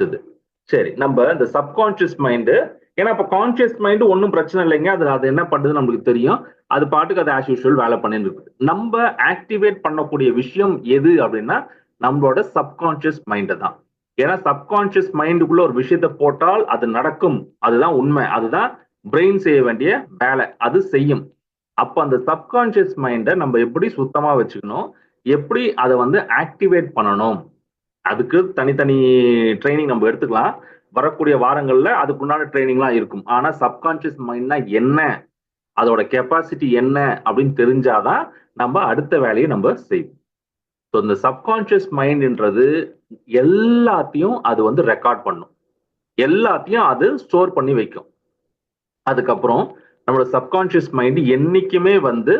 அடுத்தது சரி நம்ம இந்த சப்கான்சியஸ் மைண்டு ஏன்னா இப்போ கான்சியஸ் மைண்டு ஒன்றும் பிரச்சனை இல்லைங்க. அது அது என்ன பண்ணுறது நம்மளுக்கு தெரியும். அது பாட்டுக்கு அது ஆஸ் யூஷுவல் வேலை பண்ணிட்டு இருக்குது. நம்ம ஆக்டிவேட் பண்ணக்கூடிய விஷயம் எது அப்படின்னா நம்மளோட சப்கான்சியஸ் மைண்டு தான். ஏன்னா சப்கான்சியஸ் மைண்டுக்குள்ள ஒரு விஷயத்தை போட்டால் அது நடக்கும். அதுதான் உண்மை. அதுதான் பிரெயின் செய்ய வேண்டிய வேலை. அது செய்யும். அப்ப அந்த சப்கான்சியஸ் மைண்டை நம்ம எப்படி சுத்தமா வச்சுக்கணும்? எப்படி அதை வந்து ஆக்டிவேட் பண்ணணும்? அதுக்கு தனித்தனி ட்ரைனிங் நம்ம எடுத்துக்கலாம். வரக்கூடிய வாரங்கள்ல அதுக்குண்டான ட்ரைனிங்லாம் இருக்கும். ஆனா சப்கான்சியஸ் மைண்ட்னா என்ன? அதோட கெப்பாசிட்டி என்ன? அப்படின்னு தெரிஞ்சாதான் நம்ம அடுத்த வேலையை நம்ம செய்வோம். ஸோ இந்த சப்கான்ஷியஸ் மைண்ட்ன்றது எல்லாத்தையும் அது வந்து ரெக்கார்ட் பண்ணும். எல்லாத்தையும் அது ஸ்டோர் பண்ணி வைக்கும். அதுக்கப்புறம் நம்மளோட சப்கான்ஷியஸ் மைண்ட் என்னைக்குமே வந்து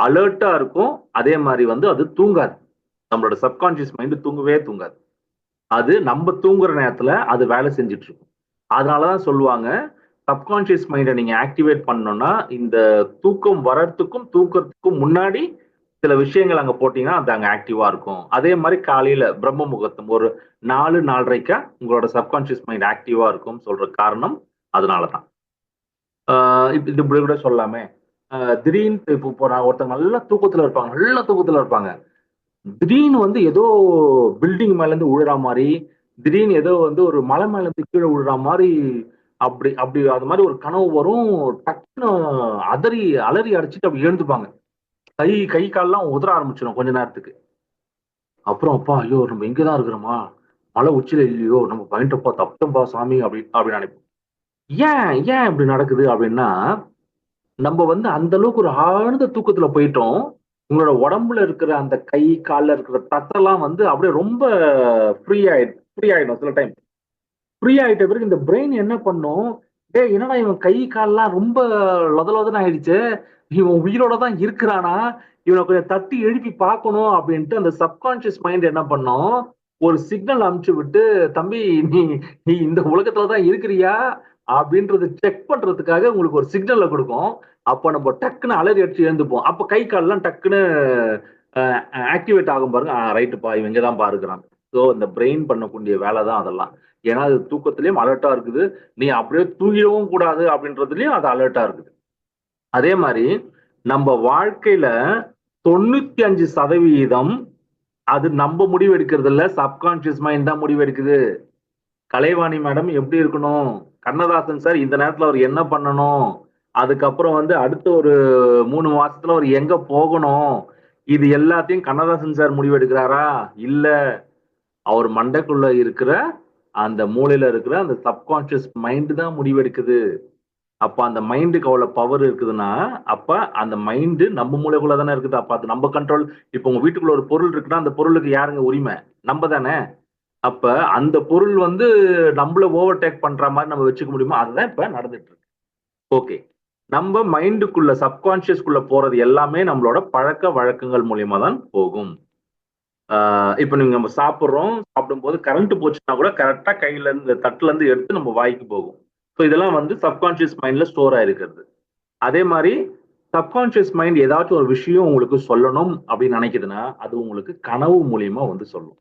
அலர்ட்டா இருக்கும். அதே மாதிரி வந்து அது தூங்காது. நம்மளோட சப்கான்சியஸ் மைண்ட் தூங்கவே தூங்காது. அது நம்ம தூங்குற நேரத்துல அது வேலை செஞ்சுட்டு இருக்கும் அதனாலதான் சொல்லுவாங்க சப்கான்சியஸ் மைண்டை நீங்க ஆக்டிவேட் பண்ணோம்னா இந்த தூக்கம் வர்றதுக்கும் தூக்கத்துக்கும் முன்னாடி சில விஷயங்கள் அங்க போட்டீங்கன்னா அது அங்க ஆக்டிவா இருக்கும். அதே மாதிரி காலையில பிரம்ம முகூர்த்தம் ஒரு நாலு நாலரைக்கா உங்களோட சப்கான்சியஸ் மைண்ட் ஆக்டிவா இருக்கும் சொல்ற காரணம் அதனாலதான். இது இப்படி கூட சொல்லாமே. திடீர்னு இப்போ இப்போ நான் ஒருத்தங்க நல்லா தூக்கத்துல இருப்பாங்க நல்ல தூக்கத்துல இருப்பாங்க. திடீர்னு வந்து ஏதோ பில்டிங் மேல இருந்து உழுற மாதிரி திடீர்னு ஏதோ வந்து ஒரு மலை மேல இருந்து கீழே உழுற மாதிரி அப்படி அப்படி அது மாதிரி ஒரு கனவு வரும். டக்குன்னு அதறி அலறி அடிச்சுட்டு அப்படி எழுந்துப்பாங்க. கை கை கால்லாம் உதற ஆரம்பிச்சிடும் கொஞ்ச நேரத்துக்கு. அப்புறம் அப்பா ஐயோ நம்ம இங்கதான் இருக்கிறோமா? மலை உச்சில இல்லையோ? நம்ம பயின்றப்பா தப்பம்பா சாமி அப்படி அப்படின்னு நினைப்போம். ஏன் ஏன் இப்படி நடக்குது அப்படின்னா நம்ம வந்து அந்த அளவுக்கு ஒரு ஆழ்ந்த தூக்கத்துல போயிட்டோம். உங்களோட உடம்புல இருக்கிற அந்த கை கால்ல இருக்கிற தட்டெல்லாம் வந்து அப்படியே ரொம்ப ஃப்ரீ ஆயிடும் ஃப்ரீ ஆயிடும் சில டைம் ஃப்ரீ ஆயிட்ட பிறகு இந்த பிரெயின் என்ன பண்ணும்? டேய் என்னடா இவன் கை கால்லாம் ரொம்ப லொத லொதன்னு ஆயிடுச்சு. இவன் உயிரோட தான் இருக்கிறானா? இவனை கொஞ்சம் தட்டி எழுப்பி பார்க்கணும் அப்படின்ட்டு அந்த சப்கான்சியஸ் மைண்ட் என்ன பண்ணும்? ஒரு சிக்னல் அனுப்பிச்சு விட்டு தம்பி நீ நீ இந்த உலகத்துல தான் இருக்கிறியா? அப்படின்றத செக் பண்றதுக்காக உங்களுக்கு ஒரு சிக்னலை கொடுக்கும். அப்போ நம்ம டக்குன்னு அலறி அடிச்சு எழுந்துப்போம். அப்போ கை கால்லாம் டக்குன்னு ஆக்டிவேட் ஆகும் பாருங்க. ரைட்டுப்பா இவங்க தான் பாருக்கிறான் ஸோ இந்த பிரெயின் பண்ணக்கூடிய வேலை தான் அதெல்லாம். ஏன்னா அது தூக்கத்துலயும் அலர்ட்டா இருக்குது. நீ அப்படியே தூங்கிடவும் கூடாது அப்படின்றதுலயும் அது அலர்ட்டா இருக்குது. அதே மாதிரி நம்ம வாழ்க்கையில தொண்ணூத்தி அஞ்சு சதவீதம் அது நம்ம முடிவு எடுக்கிறது இல்ல சப்கான்சியஸ் மைண்ட் தான் முடிவு எடுக்குது. கலைவாணி மேடம் எப்படி இருக்கணும்? கண்ணதாசன் சார் இந்த நேரத்துல அவர் என்ன பண்ணணும்? அதுக்கப்புறம் வந்து அடுத்த ஒரு மூணு மாசத்துல அவர் எங்க போகணும்? இது எல்லாத்தையும் கண்ணதாசன் சார் முடிவெடுக்கிறாரா? இல்ல அவர் மண்டைக்குள்ள இருக்கிற அந்த மூளையில இருக்கிற அந்த சப்கான்சியஸ் மைண்டு தான் முடிவெடுக்குது. அப்ப அந்த மைண்டுக்கு அவ்வளவு பவர் இருக்குதுன்னா அப்ப அந்த மைண்டு நம்ம மூளைக்குள்ள தானே இருக்குது? அப்ப அது நம்ம கண்ட்ரோல் இப்போ உங்க வீட்டுக்குள்ள ஒரு பொருள் இருக்குன்னா அந்த பொருளுக்கு யாருங்க உரிமை? நம்ம தானே? அப்ப அந்த பொருள் வந்து நம்மள ஓவர் டேக் பண்ற மாதிரி நம்ம வச்சுக்க முடியுமா? அதுதான் இப்ப நடந்துட்டு இருக்கு. ஓகே நம்ம மைண்டுக்குள்ள சப்கான்சியஸ்குள்ள போறது எல்லாமே நம்மளோட பழக்க வழக்கங்கள் மூலியமா தான் போகும். ஆஹ் இப்ப நீங்க நம்ம சாப்பிட்றோம் சாப்பிடும்போது கரண்ட் போச்சுன்னா கூட கரெக்டா கையில இருந்து தட்டுல இருந்து எடுத்து நம்ம வாய்க்கு போகும். ஸோ இதெல்லாம் வந்து சப்கான்சியஸ் மைண்ட்ல ஸ்டோர் ஆயிருக்கிறது. அதே மாதிரி சப்கான்சியஸ் மைண்ட் ஏதாச்சும் ஒரு விஷயம் உங்களுக்கு சொல்லணும் அப்படின்னு நினைக்குதுன்னா அது உங்களுக்கு கனவு மூலியமா வந்து சொல்லும்.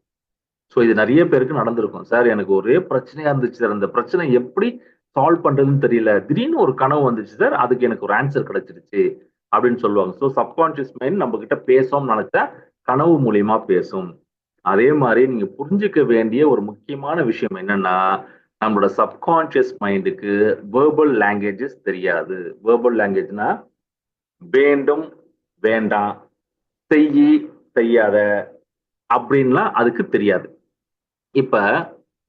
ஸோ இது நிறைய பேருக்கு நடந்திருக்கும். சார் எனக்கு ஒரே பிரச்சனையா இருந்துச்சு சார். அந்த பிரச்சனை எப்படி சால்வ் பண்றதுன்னு தெரியல. திடீர்னு ஒரு கனவு வந்துச்சு சார். அதுக்கு எனக்கு ஒரு ஆன்சர் கிடைச்சிருச்சு அப்படின்னு சொல்லுவாங்க. ஸோ சப்கான்சியஸ் மைண்ட் நம்ம கிட்ட பேசோம்னு நினைச்சா கனவு மூலியமா பேசும். அதே மாதிரி நீங்க புரிஞ்சுக்க வேண்டிய ஒரு முக்கியமான விஷயம் என்னன்னா நம்மளோட சப்கான்சியஸ் மைண்டுக்கு வேர்பல் லாங்குவேஜஸ் தெரியாது. வேர்பல் லாங்குவேஜ்னா வேண்டும் வேண்டாம் செய்யி செய்யாத அப்படின்லாம் அதுக்கு தெரியாது. இப்ப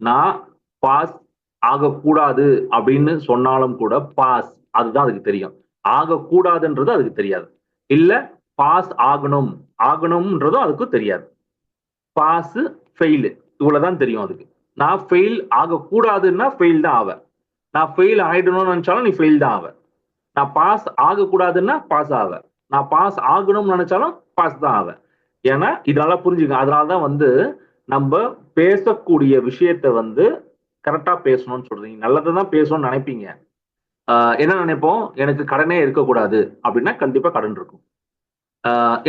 நான் பாஸ் ஆகக்கூடாது அப்படின்னு சொன்னாலும் கூட பாஸ் அதுதான் அதுக்கு தெரியும். ஆகக்கூடாதுன்றது அதுக்கு தெரியாது. இல்ல பாஸ் ஆகணும். ஆகணும்ன்றதும் அதுக்கு தெரியாது. பாஸ் ஃபெயிலு இவ்வளவுதான் தெரியும் அதுக்கு. நான் ஃபெயில் ஆகக்கூடாதுன்னா ஃபெயில் தான் ஆவேன் நான் ஃபெயில் ஆயிடணும்னு நினைச்சாலும் நீ ஃபெயில் தான் ஆவ. நான் பாஸ் ஆகக்கூடாதுன்னா பாஸ் ஆவ. நான் பாஸ் ஆகணும்னு நினைச்சாலும் பாஸ் தான் ஆவேன் ஏன்னா இதனால புரிஞ்சுக்க அதனால தான் வந்து நம்ம பேசக்கூடிய விஷயத்த வந்து கரெக்டா பேசணும்னு சொல்றீங்க. நல்லதை தான் பேசணும்னு நினைப்பீங்க. என்ன நினைப்போம்? எனக்கு கடனே இருக்கக்கூடாது. அப்படின்னா கண்டிப்பா கடன் இருக்கும்.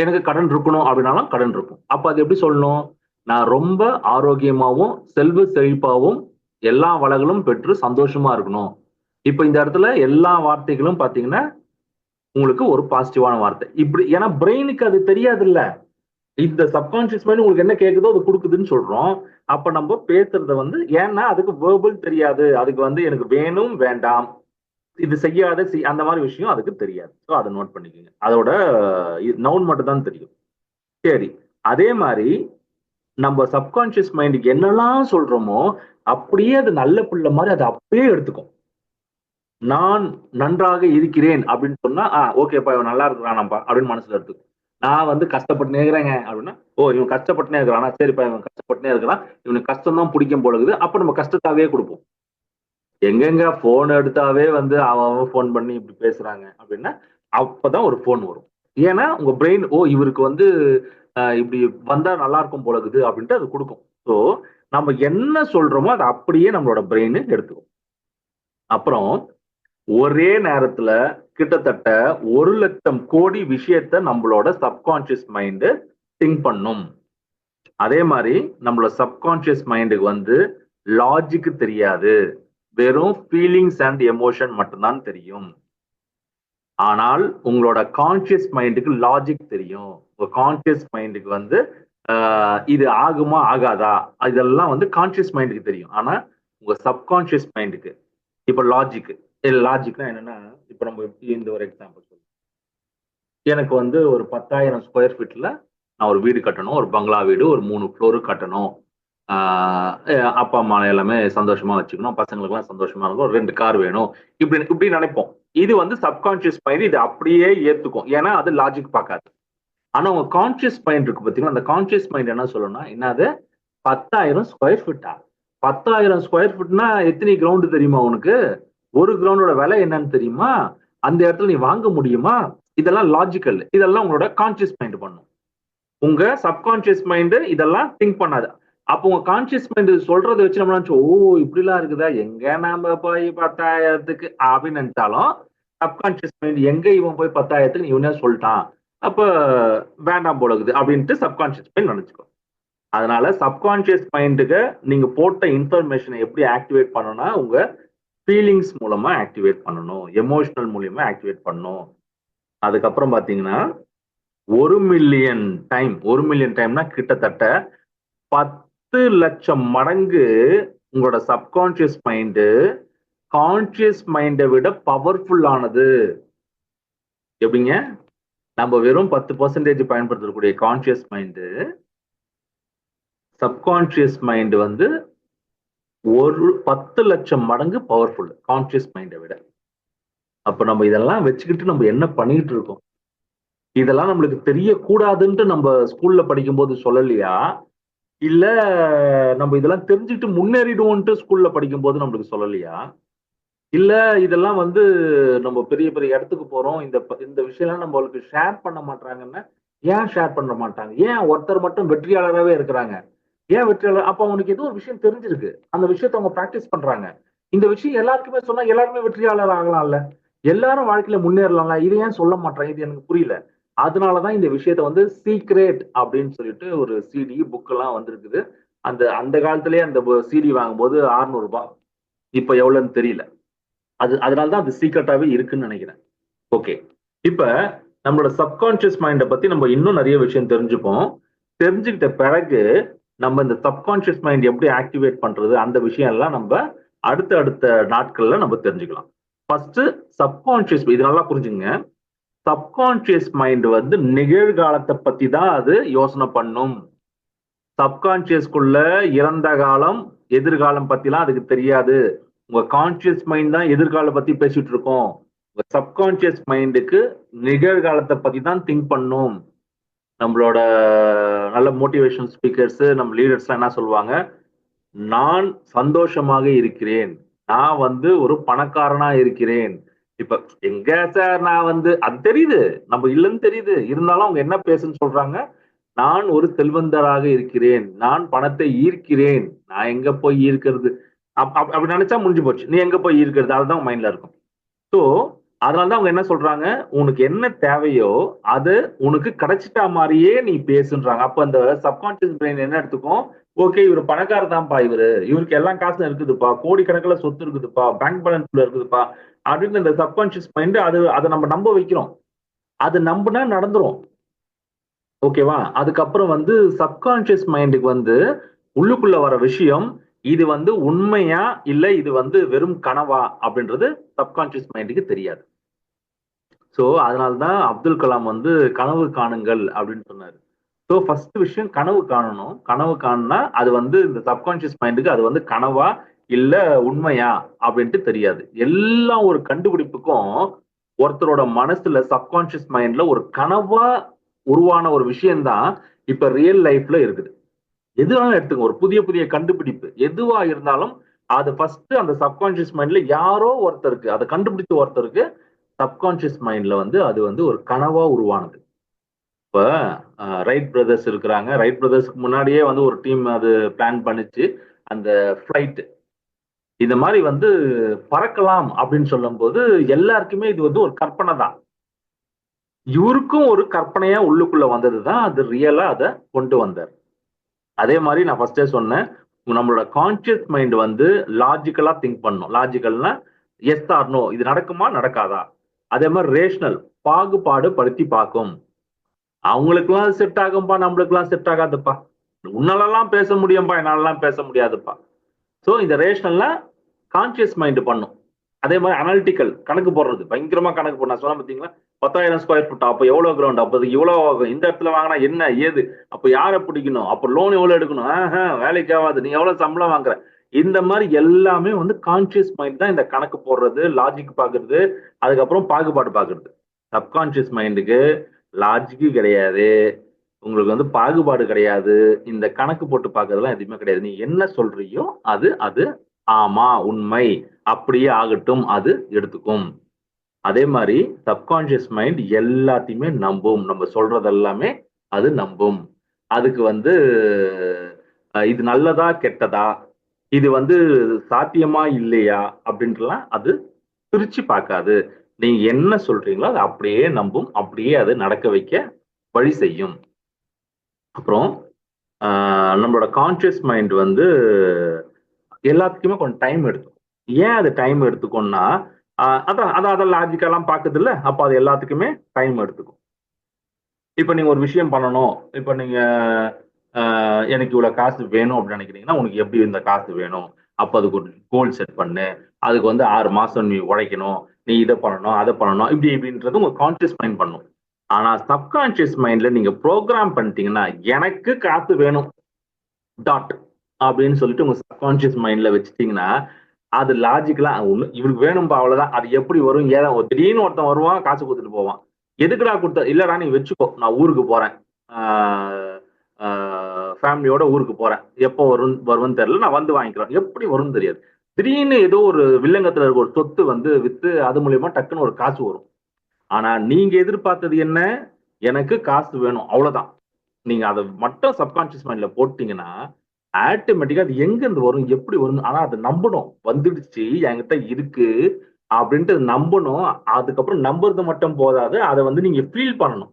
எனக்கு கடன் இருக்கணும் அப்படின்னாலும் கடன் இருக்கும். அப்ப அது எப்படி சொல்லணும்? நான் ரொம்ப ஆரோக்கியமாவும் செல்வ செழிப்பாவும் எல்லா வளங்களும் பெற்று சந்தோஷமா இருக்கணும். இப்ப இந்த இடத்துல எல்லா வார்த்தைகளும் பாத்தீங்கன்னா உங்களுக்கு ஒரு பாசிட்டிவான வார்த்தை. இப்படி ஏன்னா பிரெயினுக்கு அது தெரியாது இல்லை இந்த சப்கான்சியஸ் மைண்ட் உங்களுக்கு என்ன கேக்குதோ அது கொடுக்குதுன்னு சொல்றோம். அப்ப நம்ம பேசுறத வந்து ஏன்னா அதுக்கு வேர்பல் தெரியாது. அதுக்கு வந்து எனக்கு வேணும் வேண்டாம். இது செய்யாத செய்- அந்த மாதிரி விஷயம் அதுக்கு தெரியாது. ஸோ அதை நோட் பண்ணிக்கோங்க. அதோட நவுன் மட்டும் தான் தெரியும். சரி. அதே மாதிரி நம்ம சப்கான்சியஸ் மைண்டுக்கு என்னெல்லாம் சொல்றோமோ அப்படியே அது நல்ல பிள்ளை மாதிரி அதை அப்படியே எடுத்துக்கும். நான் நன்றாக இருக்கிறேன் அப்படின்னு சொன்னா ஆ ஓகேப்பா இவன் நல்லா இருக்கிறானாப்பா அப்படின்னு மனசுல எடுத்துக்கும். நான் வந்து கஷ்டப்பட்டுனே இருக்கிறேங்க. அப்படின்னா ஓ இவன் கஷ்டப்பட்டுனே இருக்கிறானா. சரிப்பா இவன் கஷ்டப்பட்டுனே இருக்கிறான். இவனுக்கு கஷ்டம் தான் பிடிக்கும் போலகுது அப்ப நம்ம கஷ்டத்தாவே கொடுப்போம். எங்கெங்க போன் எடுத்தாவே வந்து அவன் அவன் ஃபோன் பண்ணி இப்படி பேசுறாங்க அப்படின்னா அப்பதான் ஒரு ஃபோன் வரும். ஏன்னா உங்க பிரெயின் ஓ இவருக்கு வந்து இப்படி வந்தா நல்லா இருக்கும் போல இருக்குது அப்படின்ட்டு அது கொடுக்கும். ஸோ நம்ம என்ன சொல்றோமோ அதை அப்படியே நம்மளோட பிரெயின் எடுத்துக்கும். அப்புறம் ஒரே நேரத்துல கிட்டத்தட்ட ஒரு லட்சம் கோடி விஷயத்த நம்மளோட சப்கான்சியஸ் மைண்டு திங்க் பண்ணும். அதே மாதிரி நம்மளோட சப்கான்சியஸ் மைண்டுக்கு வந்து லாஜிக்கு தெரியாது. வெறும் ஃபீலிங்ஸ் அண்ட் எமோஷன் மட்டும்தான் தெரியும். ஆனால் உங்களோட கான்சியஸ் மைண்டுக்கு லாஜிக் தெரியும். உங்க கான்சியஸ் மைண்டுக்கு வந்து இது ஆகுமா ஆகாதா? இதெல்லாம் வந்து கான்சியஸ் மைண்டுக்கு தெரியும். ஆனா உங்க சப்கான்சியஸ் மைண்டுக்கு இப்ப லாஜிக்கு லாஜிக்னா என்னன்னா இப்போ நம்ம இந்த ஒரு எக்ஸாம்பிள் சொல்லுவோம் எனக்கு வந்து ஒரு பத்தாயிரம் ஸ்கொயர் ஃபீட்டில் நான் ஒரு வீடு கட்டணும் ஒரு பங்களா வீடு ஒரு மூணு ஃப்ளோரு கட்டணும். அப்பா அம்மா எல்லாமே சந்தோஷமா வச்சுக்கணும் பசங்களுக்குலாம் சந்தோஷமா இருக்கும் ஒரு ரெண்டு கார் வேணும் இப்படி இப்படி நினைப்போம். இது வந்து சப்கான்சியஸ் மைண்ட் இது அப்படியே ஏத்துக்கும். ஏன்னா அது லாஜிக் பார்க்காது. ஆனா உங்க கான்சியஸ் மைண்ட் இருக்கு பாத்தீங்களா? அந்த கான்சியஸ் மைண்ட் என்ன சொல்லணும்னா என்னது? பத்தாயிரம் ஸ்கொயர் ஃபீட்டா பத்தாயிரம் ஸ்கொயர் ஃபீட்னா எத்தனை கிரவுண்டு தெரியுமா உனக்கு? ஒரு கிரவுண்டோட விலை என்னன்னு தெரியுமா? அந்த இடத்துல நீ வாங்க முடியுமா? இதெல்லாம் லாஜிக்கல் இதெல்லாம் உங்களோட கான்சியஸ் மைண்ட் பண்ணும். உங்க சப்கான்சியஸ் மைண்டு இதெல்லாம் திங்க் பண்ணாது. அப்போ உங்க கான்சியஸ் மைண்ட் சொல்றதை வச்சு நம்ம நினைச்சோம் ஓ இப்படிலாம் இருக்குதா? எங்க நாம போய் பத்தாயிரத்துக்கு? அப்படின்னு நினைச்சாலும் சப்கான்சியஸ் மைண்ட் எங்க இவன் போய் பத்தாயிரத்துக்கு இவனே சொல்லிட்டான். அப்ப வேண்டாம் போலகுது அப்படின்ட்டு சப்கான்சியஸ் மைண்ட் நினைச்சுக்கோ அதனால சப்கான்சியஸ் மைண்டுக்கு நீங்க போட்ட இன்ஃபர்மேஷனை எப்படி ஆக்டிவேட் பண்ணணும்னா உங்க ஃபீலிங்ஸ் மூலமாக ஆக்டிவேட் பண்ணணும். எமோஷனல் மூலியமாக ஆக்டிவேட் பண்ணணும். அதுக்கப்புறம் பார்த்தீங்கன்னா ஒரு மில்லியன் டைம் ஒரு மில்லியன் டைம்னா கிட்டத்தட்ட பத்து லட்சம் மடங்கு உங்களோட சப்கான்ஷியஸ் மைண்டு கான்சியஸ் மைண்டை விட பவர்ஃபுல்லானது எப்படிங்க? நம்ம வெறும் பத்து பர்சன்டேஜ் பயன்படுத்தக்கூடிய கான்சியஸ் மைண்டு சப்கான்ஷியஸ் மைண்டு வந்து ஒரு பத்து லட்சம் மடங்கு பவர்ஃபுல் கான்சியஸ் மைண்டை விட. அப்ப நம்ம இதெல்லாம் வச்சுக்கிட்டு நம்ம என்ன பண்ணிட்டு இருக்கோம்? இதெல்லாம் நம்மளுக்கு தெரியக்கூடாதுன்ட்டு நம்ம ஸ்கூல்ல படிக்கும்போது சொல்லலையா? இல்ல நம்ம இதெல்லாம் தெரிஞ்சுக்கிட்டு முன்னேறிடுவோன்ட்டு ஸ்கூல்ல படிக்கும்போது நம்மளுக்கு சொல்லலையா? இல்ல இதெல்லாம் வந்து நம்ம பெரிய பெரிய இடத்துக்கு போறோம் இந்த ப- இந்த விஷயம்லாம் நம்மளுக்கு ஷேர் பண்ண மாட்டாங்கன்னா ஏன் ஷேர் பண்ண மாட்டாங்க? ஏன் ஒருத்தர் மட்டும் வெற்றியாளராகவே இருக்கிறாங்க? ஏன் வெற்றியாளர்? அப்ப அவனுக்கு ஏதோ ஒரு விஷயம் தெரிஞ்சிருக்கு. அந்த விஷயத்த அவங்க பிராக்டிஸ் பண்றாங்க. இந்த விஷயம் எல்லாருக்குமே சொன்னா எல்லாருமே வெற்றியாளர் ஆகலாம்ல. எல்லாரும் வாழ்க்கையில முன்னேறலாம்ல. இது ஏன் சொல்ல மாட்டாங்க இது எனக்கு புரியல. அதனாலதான் இந்த விஷயத்த வந்து சீக்ரெட் அப்படின்னு சொல்லிட்டு ஒரு சிடி புக் எல்லாம் வந்திருக்குது. அந்த அந்த காலத்திலேயே அந்த சிடி வாங்கும்போது 600 ரூபாய். இப்ப எவ்வளவுன்னு தெரியல. அது அதனாலதான் அது சீக்ரெட்டாவே இருக்குன்னு நினைக்கிறேன். ஓகே இப்ப நம்மளோட சப்கான்சியஸ் மைண்டை பத்தி நம்ம இன்னும் நிறைய விஷயம் தெரிஞ்சுப்போம். தெரிஞ்சுக்கிட்ட பிறகு நம்ம இந்த சப்கான்சியஸ் மைண்ட் எப்படி ஆக்டிவேட் பண்றது அந்த விஷயம் எல்லாம் நம்ம அடுத்த அடுத்த நாட்கள்ல நம்ம தெரிஞ்சுக்கலாம். ஃபர்ஸ்ட் சப்கான்சியஸ் இது நல்லா புரிஞ்சுங்க. சப்கான்சியஸ் மைண்ட் வந்து நிகழ்காலத்தை பத்தி தான் அது யோசனை பண்ணும். சப்கான்சியஸ்குள்ள இறந்த காலம் எதிர்காலம் பத்திலாம் அதுக்கு தெரியாது. உங்க கான்சியஸ் மைண்ட் தான் எதிர்காலம் பத்தி பேசிட்டு இருக்கோம். உங்க சப்கான்சியஸ் மைண்டுக்கு நிகழ்காலத்தை பத்தி தான் திங்க் பண்ணும். நம்மளோட நல்ல மோட்டிவேஷன் ஸ்பீக்கர்ஸ் நம்ம லீடர்ஸ் என்ன சொல்லுவாங்க? நான் சந்தோஷமாக இருக்கிறேன். நான் வந்து ஒரு பணக்காரனா இருக்கிறேன். இப்ப எங்க சார் நான் வந்து அது தெரியுது. நம்ம இல்லைன்னு தெரியுது. இருந்தாலும் அவங்க என்ன பேசுன்னு சொல்றாங்க? நான் ஒரு செல்வந்தராக இருக்கிறேன். நான் பணத்தை ஈர்க்கிறேன். நான் எங்க போய் ஈர்க்கிறது? அப்- அப்படி நினைச்சா முடிஞ்சு போச்சு. நீ எங்க போய் ஈர்க்கிறது? அதுதான் மைண்ட்ல இருக்கும். ஸோ அதனாலதான் அவங்க என்ன சொல்றாங்க? உனக்கு என்ன தேவையோ அது உனக்கு கிடைச்சிட்டா மாதிரியே நீ பேசுன்றாங்க. அப்ப அந்த சப்கான்சியஸ் பிரெயின் என்ன எடுத்துக்கும்? ஓகே இவர் பணக்காரர் தான்ப்பா இவரு. இவருக்கு எல்லாம் காசும் இருக்குதுப்பா. கோடிக்கணக்கில் சொத்து இருக்குதுப்பா. பேங்க் பேலன்ஸ்ல இருக்குதுப்பா. அப்படின்னு இந்த சப்கான்சியஸ் மைண்ட் அது அதை நம்ம நம்ப வைக்கிறோம். அது நம்பினா நடந்துரும். ஓகேவா அதுக்கப்புறம் வந்து சப்கான்சியஸ் மைண்டுக்கு வந்து உள்ளுக்குள்ள வர விஷயம் இது வந்து உண்மையா இல்ல இது வந்து வெறும் கனவா அப்படின்றது சப்கான்சியஸ் மைண்டுக்கு தெரியாது. ஸோ அதனால்தான் அப்துல் கலாம் வந்து கனவு காணுங்கள் அப்படின்னு சொன்னார். ஸோ ஃபர்ஸ்ட் விஷயம் கனவு காணணும். கனவு காணுனா அது வந்து இந்த சப்கான்சியஸ் மைண்டுக்கு அது வந்து கனவா இல்ல உண்மையா அப்படின்ட்டு தெரியாது. எல்லாம் ஒரு கண்டுபிடிப்புக்கும் ஒருத்தரோட மனசுல சப்கான்சியஸ் மைண்ட்ல ஒரு கனவா உருவான ஒரு விஷயம்தான் இப்ப ரியல் லைஃப்ல இருக்குது. எதுனாலும் எடுத்துங்க ஒரு புதிய புதிய கண்டுபிடிப்பு. எதுவா இருந்தாலும் அது ஃபர்ஸ்ட் அந்த சப்கான்சியஸ் மைண்ட்ல யாரோ ஒருத்தருக்கு அதை கண்டுபிடிச்ச ஒருத்தருக்கு சப்கான்ஷியஸ் மைண்ட்ல வந்து அது வந்து ஒரு கனவா உருவானது. இப்ப ரைட் பிரதர்ஸ் இருக்கிறாங்க. ரைட் பிரதர்ஸ்க்கு முன்னாடியே வந்து ஒரு டீம் அது பிளான் பண்ணிச்சு. அந்த ஃப்ளைட் இந்த மாதிரி வந்து பறக்கலாம் அப்படின்னு சொல்லும்போது எல்லாருக்குமே இது வந்து ஒரு கற்பனை தான். இவருக்கும் ஒரு கற்பனையா உள்ளுக்குள்ள வந்தது தான் அது ரியலா அதை கொண்டு வந்தார். அதே மாதிரி நான் ஃபர்ஸ்டே சொன்னேன். நம்மளோட கான்சியஸ் மைண்ட் வந்து லாஜிக்கலா திங்க் பண்ணும். லாஜிக்கல்னா எஸ் ஆர் நோ இது நடக்குமா நடக்காதா? அதே மாதிரி ரேஷனல் பாகுபாடு படுத்தி பார்க்கும். அவங்களுக்குலாம் செட் ஆகும்பா நம்மளுக்குலாம் செட் ஆகாதுப்பா. உன்னாலலாம் பேச முடியும்பா என்னாலலாம் பேச முடியாதுப்பா. ஸோ இந்த ரேஷனல்ல கான்சியஸ் மைண்ட் பண்ணும். அதே மாதிரி அனாலிட்டிக்கல் கணக்கு போடுறது. பயங்கரமா கணக்கு போட நான் சொன்ன பார்த்தீங்களா பத்தாயிரம் ஸ்கொயர் ஃபுட் அப்போ எவ்வளோ கிரவுண்ட் அப்போ இவ்வளோ ஆகும். இந்த இடத்துல வாங்கினா என்ன ஏது? அப்போ யாரை பிடிக்கணும்? அப்போ லோன் எவ்வளோ எடுக்கணும்? ஆஹா வேலைக்கு ஆகாது. நீ எவ்வளோ சம்பளம் வாங்குற? இந்த மாதிரி எல்லாமே வந்து கான்சியஸ் மைண்ட் தான் இந்த கணக்கு போடுறது லாஜிக் பாக்குறது அதுக்கப்புறம் பாகுபாடு பாக்குறது. சப்கான்சியஸ் மைண்டுக்கு லாஜிக்கு கிடையாது. உங்களுக்கு வந்து பாகுபாடு கிடையாது. இந்த கணக்கு போட்டு பார்க்கறதுலாம் எதுவுமே கிடையாது. நீ என்ன சொல்றியோ அது அது ஆமா உண்மை. அப்படியே ஆகட்டும் அது எடுத்துக்கும். அதே மாதிரி சப்கான்சியஸ் மைண்ட் எல்லாத்தையுமே நம்பும். நம்ம சொல்றது எல்லாமே அது நம்பும். அதுக்கு வந்து இது நல்லதா கெட்டதா? இது வந்து சாத்தியமா இல்லையா அப்படின்ட்டுலாம் அது பிரிச்சு பார்க்காது. நீங்க என்ன சொல்றீங்களோ அதை அப்படியே நம்பும் அப்படியே அது நடக்க வைக்க வழி செய்யும். அப்புறம் நம்மளோட கான்சியஸ் மைண்ட் வந்து எல்லாத்துக்குமே கொஞ்சம் டைம் எடுத்துக்கும். ஏன் அது டைம் எடுத்துக்கோன்னா அதான் அதான் அதான் லாஜிக்கெல்லாம் பார்க்குது இல்லை அப்போ அது எல்லாத்துக்குமே டைம் எடுத்துக்கும். இப்போ நீங்கள் ஒரு விஷயம் பண்ணணும். இப்போ நீங்கள் எனக்கு இவ்வளோ காசு வேணும் அப்படின்னு நினைக்கிறீங்கன்னா உனக்கு எப்படி இந்த காசு வேணும்? அப்போ அதுக்கு ஒரு கோல் செட் பண்ணு. அதுக்கு வந்து ஆறு மாதம் நீ உழைக்கணும். நீ இதை பண்ணணும் அதை பண்ணணும் இப்படி இப்படின்றது உங்கள் கான்சியஸ் மைண்ட் பண்ணும். ஆனால் சப்கான்சியஸ் மைண்ட்ல நீங்க ப்ரோக்ராம் பண்ணிட்டீங்கன்னா எனக்கு காசு வேணும். டாட் அப்படின்னு சொல்லிட்டு உங்கள் சப்கான்சியஸ் மைண்ட்ல வச்சுட்டிங்கன்னா அது லாஜிக்கலா ஒண்ணு இவனுக்கு வேணும்பா அவ்வளவுதான். அது எப்படி வரும்? ஏதா திடீர்னு ஒருத்தன் வருவான் காசு கொடுத்துட்டு போவான். எதுக்குடா கொடுத்த? இல்லடா நீ வச்சுக்கோ. நான் ஊருக்கு போறேன். ஃபேமிலியோட ஊருக்கு போறேன். எப்போ வரும் வரும்னு தெரியல. நான் வந்து வாங்கிக்கிறேன். எப்படி வரும்னு தெரியாது. திடீர்னு ஏதோ ஒரு வில்லங்கத்துல இருக்க ஒரு சொத்து வந்து வித்து அது மூலியமா டக்குன்னு ஒரு காசு வரும். ஆனா நீங்க எதிர்பார்த்தது என்ன? எனக்கு காசு வேணும். அவ்வளவுதான். நீங்க அதை மட்டும் சப்கான்சியஸ் மைண்ட்ல போட்டீங்கன்னா ஆட்டோமேட்டிக்கா அது எங்க இருந்து வரும்? எப்படி வரும்? ஆனா அதை நம்பணும். வந்துடுச்சு என்கிட்ட இருக்கு அப்படின்ட்டு நம்பணும். அதுக்கப்புறம் நம்புறது மட்டும் போதாது. அதை வந்து நீங்க ஃபீல் பண்ணணும்.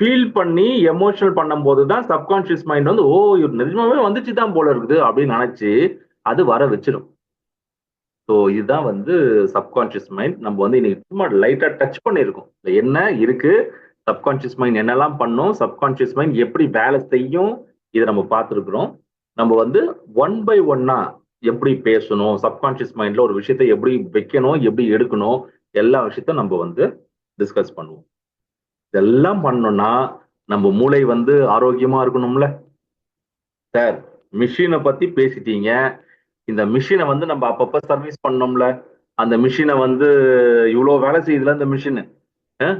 ஃபீல் பண்ணி எமோஷனல் பண்ணும் போது தான் சப்கான்ஷியஸ் மைண்ட் வந்து ஓ இவர் நிஜமாவே வந்துச்சு தான் போல இருக்குது அப்படின்னு நினைச்சு அது வர வச்சிடும் ஸோ இதுதான் வந்து சப்கான்சியஸ் மைண்ட் நம்ம வந்து இன்னைக்கு சும்மா லைட்டா டச் பண்ணியிருக்கோம். என்ன இருக்கு? சப்கான்ஷியஸ் மைண்ட் என்னெல்லாம் பண்ணும்? சப்கான்ஷியஸ் மைண்ட் எப்படி வேலை செய்யும்? இதை நம்ம பார்த்துருக்குறோம். நம்ம வந்து ஒன் பை ஒன்னா எப்படி பேசணும்? சப்கான்ஷியஸ் மைண்ட்ல ஒரு விஷயத்த எப்படி வைக்கணும்? எப்படி எடுக்கணும்? எல்லா விஷயத்தையும் நம்ம வந்து டிஸ்கஸ் பண்ணுவோம். இதெல்லாம் பண்ணோம்னா நம்ம மூளை வந்து ஆரோக்கியமா இருக்கணும்ல? சார் மிஷினை பத்தி பேசிட்டீங்க. இந்த மிஷினை வந்து நம்ம அப்பப்ப சர்வீஸ் பண்ணோம்ல. அந்த மிஷினை வந்து இவ்வளோ வேலை செய்யுதுல அந்த மிஷினு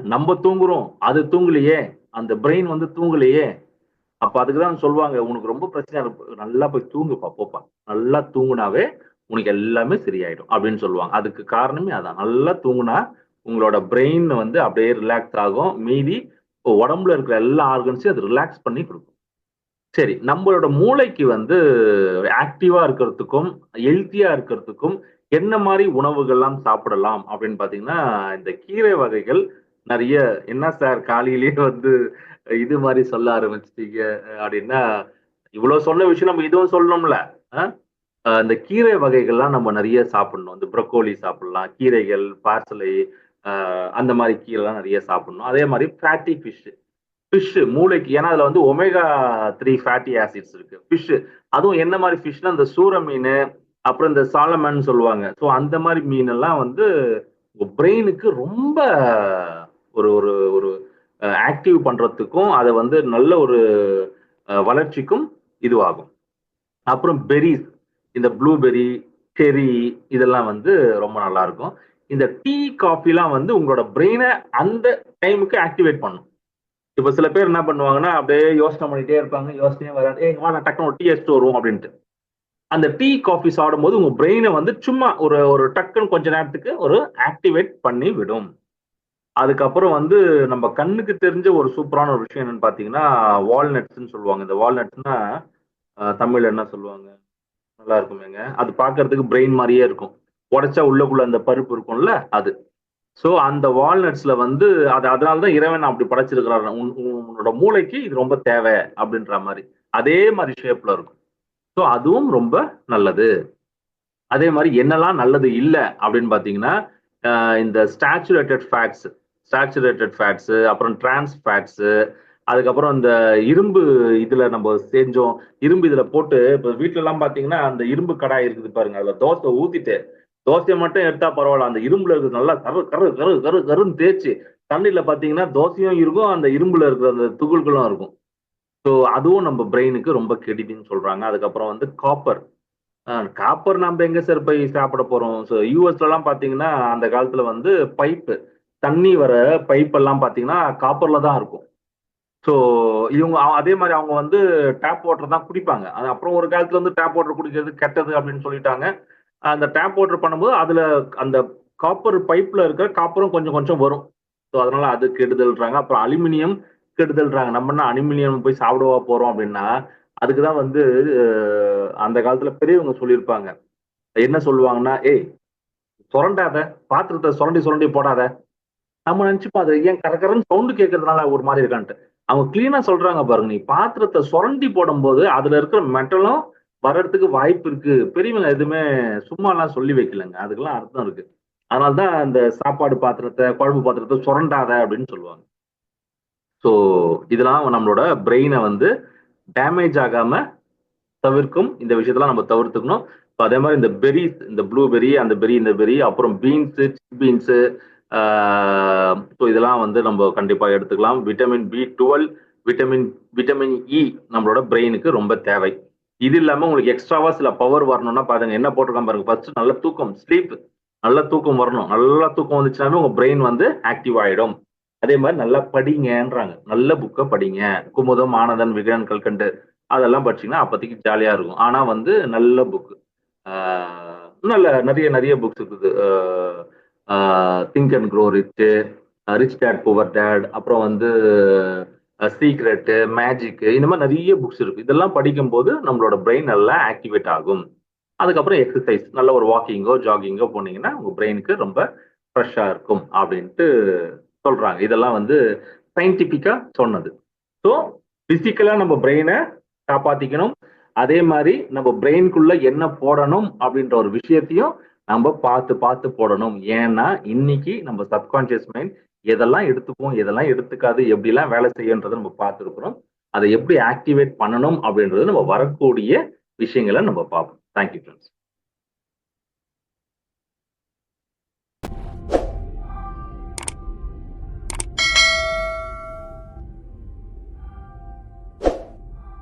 நம்ம தூங்குறோம். அது தூங்கலையே. அந்த பிரெயின் வந்து தூங்கலையே. அப்ப அதுக்குதான் சொல்லுவாங்க உனக்கு ரொம்ப பிரச்சனை. நல்லா போய் தூங்குப்பா போப்பா. நல்லா தூங்குனாவே உனக்கு எல்லாமே சரியாயிடும். அப்படின்னு சொல்லுவாங்க. அதுக்கு காரணமே அதான். நல்லா தூங்குனா உங்களோட பிரெயின் வந்து அப்படியே ரிலாக்ஸ் ஆகும். மீதி உடம்புல இருக்கிற எல்லா ஆர்கன்ஸையும் அது ரிலாக்ஸ் பண்ணி கொடுக்கும். சரி நம்மளோட மூளைக்கு வந்து ஆக்டிவா இருக்கிறதுக்கும் ஹெல்த்தியா இருக்கிறதுக்கும் என்ன மாதிரி உணவுகள்லாம் சாப்பிடலாம் அப்படின்னு பாத்தீங்கன்னா இந்த கீரை வகைகள் நிறைய என்ன சார் காலையிலேயே வந்து இது மாதிரி சொல்ல ஆரம்பிச்சிட்டீங்க அப்படின்னா இவ்வளவு சொன்ன விஷயம் நம்ம இதுவும் சொல்லணும்ல இந்த கீரை வகைகள்லாம் நம்ம நிறைய சாப்பிடணும். இந்த ப்ரொக்கோலி சாப்பிடலாம் கீரைகள் பார்சலை அந்த மாதிரி கீரைலாம் நிறைய சாப்பிடணும். அதே மாதிரி ஃபேட்டி ஃபிஷ் ஃபிஷ் மூளைக்கு ஏன்னா அதில் வந்து ஒமேகா த்ரீ ஃபேட்டி ஆசிட்ஸ் இருக்கு. ஃபிஷ் அதுவும் என்ன மாதிரி ஃபிஷ்னா இந்த சூர மீன் அப்புறம் இந்த சாலமன் சொல்லுவாங்க. ஸோ அந்த மாதிரி மீன் எல்லாம் வந்து பிரெயினுக்கு ரொம்ப ஒரு ஒரு ஒரு ஆக்டிவ் பண்ணுறதுக்கும் அதை வந்து நல்ல ஒரு வளர்ச்சிக்கும் இதுவாகும். அப்புறம் பெரிஸ் இந்த ப்ளூபெரி செரி இதெல்லாம் வந்து ரொம்ப நல்லா இருக்கும். இந்த டீ காஃபிலாம் வந்து உங்களோட பிரெயினை அந்த டைமுக்கு ஆக்டிவேட் பண்ணும். இப்போ சில பேர் என்ன பண்ணுவாங்கன்னா அப்படியே யோசனை பண்ணிட்டே இருப்பாங்க யோசனையே வராது. ஏ வா நான் டக்குனு ஒரு டீ எடுத்துட்டு வருவோம் அப்படின்ட்டு. அந்த டீ காஃபி சாப்பிடும்போது உங்க பிரெயினை வந்து சும்மா ஒரு ஒரு டக்குன்னு கொஞ்ச நேரத்துக்கு ஒரு ஆக்டிவேட் பண்ணி விடும் அதுக்கப்புறம் வந்து நம்ம கண்ணுக்கு தெரிஞ்ச ஒரு சூப்பரான ஒரு விஷயம் என்னன்னு பார்த்தீங்கன்னா வால்நட்ஸ்ன்னு சொல்லுவாங்க. இந்த வால்நட்ஸ்னா தமிழ் என்ன சொல்லுவாங்க? நல்லா இருக்குமேங்க. அது பார்க்கறதுக்கு பிரெயின் மாதிரியே இருக்கும். உடைச்சா உள்ளக்குள்ள அந்த பருப்பு இருக்கும்ல அது. ஸோ அந்த வால்நட்ஸ்ல வந்து அது அதனாலதான் இறைவன் அப்படி படைச்சிருக்கிறாரு. உன் உன்னோட மூளைக்கு இது ரொம்ப தேவை அப்படின்ற மாதிரி. அதே மாதிரி ஷேப்ல இருக்கும். ஸோ அதுவும் ரொம்ப நல்லது. அதே மாதிரி என்னெல்லாம் நல்லது இல்லை அப்படின்னு பார்த்தீங்கன்னா இந்த ஸ்டாச்சுரேட்டட் ஃபேட்ஸ் ஸ்டாச்சுரேட்டட் ஃபேட்ஸ் அப்புறம் டிரான்ஸ் ஃபேட்ஸ் அதுக்கப்புறம் இந்த இரும்பு இதுல நம்ம செஞ்சோம். இரும்பு இதுல போட்டு இப்போ வீட்டுல எல்லாம் பாத்தீங்கன்னா அந்த இரும்பு கடாய் இருக்குது பாருங்க அதுல தோசை ஊத்திட்டு தோசையை மட்டும் எடுத்தா பரவாயில்ல. அந்த இரும்புல இருக்கு நல்லா கரு கரு கரு கரு கருன்னு தேய்ச்சி தண்ணியில பாத்தீங்கன்னா தோசையும் இருக்கும் அந்த இரும்புல இருக்கிற அந்த துகள்களும் இருக்கும். ஸோ அதுவும் நம்ம பிரெயினுக்கு ரொம்ப கெடுதின்னு சொல்றாங்க. அதுக்கப்புறம் வந்து காப்பர். காப்பர் நம்ம எங்க சார் போய் சாப்பிட போறோம்? ஸோ யூஎஸ்லலாம் பாத்தீங்கன்னா அந்த காலத்துல வந்து பைப்பு தண்ணி வர பைப் எல்லாம் பாத்தீங்கன்னா காப்பர்ல தான் இருக்கும். ஸோ இவங்க அதே மாதிரி அவங்க வந்து டேப் வாட்டர் தான் குடிப்பாங்க. அது அப்புறம் ஒரு காலத்துல வந்து டேப் வாட்டர் குடிக்கிறது கெட்டது அப்படின்னு சொல்லிட்டாங்க. அந்த டேப் வாட்டர் பண்ணும்போது அதுல அந்த காப்பர் பைப்ல இருக்கிற காப்பரும் கொஞ்சம் கொஞ்சம் வரும். ஸோ அதனால அது கெடுதல்றாங்க. அப்புறம் அலுமினியம் கெடுதல்றாங்க. நம்ம என்ன அலுமினியம் போய் சாப்பிடவா போறோம் அப்படின்னா அதுக்கு தான் வந்து அந்த காலத்துல பெரியவங்க சொல்லியிருப்பாங்க. என்ன சொல்லுவாங்கன்னா ஏய் சுரண்டாத பாத்திரத்தை சுரண்டி சுரண்டி போடாத. நம்ம நினைச்சுப்போம் அது ஏன் கரகரன்னு சவுண்டு கேட்கறதுனால ஒரு மாதிரி இருக்கான்ட்டு. அவங்க கிளீனா சொல்றாங்க பாருங்க. நீ பாத்திரத்தை சுரண்டி போடும்போது அதுல இருக்கிற மெட்டலும் வர்றதுக்கு வாய்ப்பு இருக்கு. பெரியவங்க எதுவுமே சும்மாலாம் சொல்லி வைக்கலங்க. அதுக்கெல்லாம் அர்த்தம் இருக்கு. அதனாலதான் இந்த சாப்பாடு பாத்திரத்தை குழம்பு பாத்திரத்தை சுரண்டாத அப்படின்னு சொல்லுவாங்க. ஸோ இதெல்லாம் நம்மளோட பிரெயினை வந்து டேமேஜ் ஆகாம தவிர்க்கும் இந்த விஷயத்தெல்லாம் நம்ம தவிர்த்துக்கணும். இப்போ அதே மாதிரி இந்த பெரிஸ் இந்த ப்ளூபெரி அந்த பெரி இந்த பெரி அப்புறம் பீன்ஸு பீன்ஸு ஸோ இதெல்லாம் வந்து நம்ம கண்டிப்பாக எடுத்துக்கலாம். Vitamin B twelve vitamin vitamin E நம்மளோட பிரெயினுக்கு ரொம்ப தேவை. இது இல்லாமல் உங்களுக்கு எக்ஸ்ட்ராவா சில பவர் வரணும்னா பாருங்க என்ன போட்டிருக்கான் பாருங்க ஃபர்ஸ்ட் நல்ல தூக்கம் ஸ்லீப் நல்ல தூக்கம் வரணும். நல்ல தூக்கம் வந்துச்சுனாவே உங்க பிரெயின் வந்து ஆக்டிவ் ஆயிடும். அதே மாதிரி நல்லா படிங்கன்றாங்க. நல்ல புக்கை படிங்க. குமுதம் ஆனந்தன் விகடன் கல்கண்டு அதெல்லாம் படிச்சீங்கன்னா அப்போதைக்கு ஜாலியா இருக்கும். ஆனா வந்து நல்ல புக்கு நல்ல நிறைய நிறைய புக்ஸ் இருக்குது. Think and grow rich rich dad poor dad அப்புறம் வந்து சீக்ரெட்டு மேஜிக்கு இந்த மாதிரி நிறைய புக்ஸ் இருக்கு. இதெல்லாம் படிக்கும்போது நம்மளோட பிரெயின் நல்லா ஆக்டிவேட் ஆகும். அதுக்கப்புறம் எக்ஸசைஸ் நல்ல ஒரு வாக்கிங்கோ ஜாகிங்கோ போனீங்கன்னா உங்க பிரெயினுக்கு ரொம்ப ஃப்ரெஷ்ஷாக இருக்கும் அப்படின்ட்டு சொல்றாங்க. இதெல்லாம் வந்து சயின்டிஃபிக்கா சொன்னது. ஸோ பிசிக்கலா நம்ம பிரெயினை காப்பாத்திக்கணும். அதே மாதிரி நம்ம பிரெயின்குள்ள என்ன போடணும் அப்படின்ற ஒரு விஷயத்தையும் நம்ம பார்த்து பார்த்து போடணும். ஏன்னா இன்னைக்கு நம்ம சப்கான்சியஸ் மைண்ட் எதெல்லாம் எடுத்துப்போம் எதெல்லாம் எடுத்துக்காது எப்படிலாம் வேலை செய்யன்றதை நம்ம பார்த்துருக்குறோம். அதை எப்படி ஆக்டிவேட் பண்ணணும் அப்படின்றது நம்ம வரக்கூடிய விஷயங்களை நம்ம பார்ப்போம். Thank you friends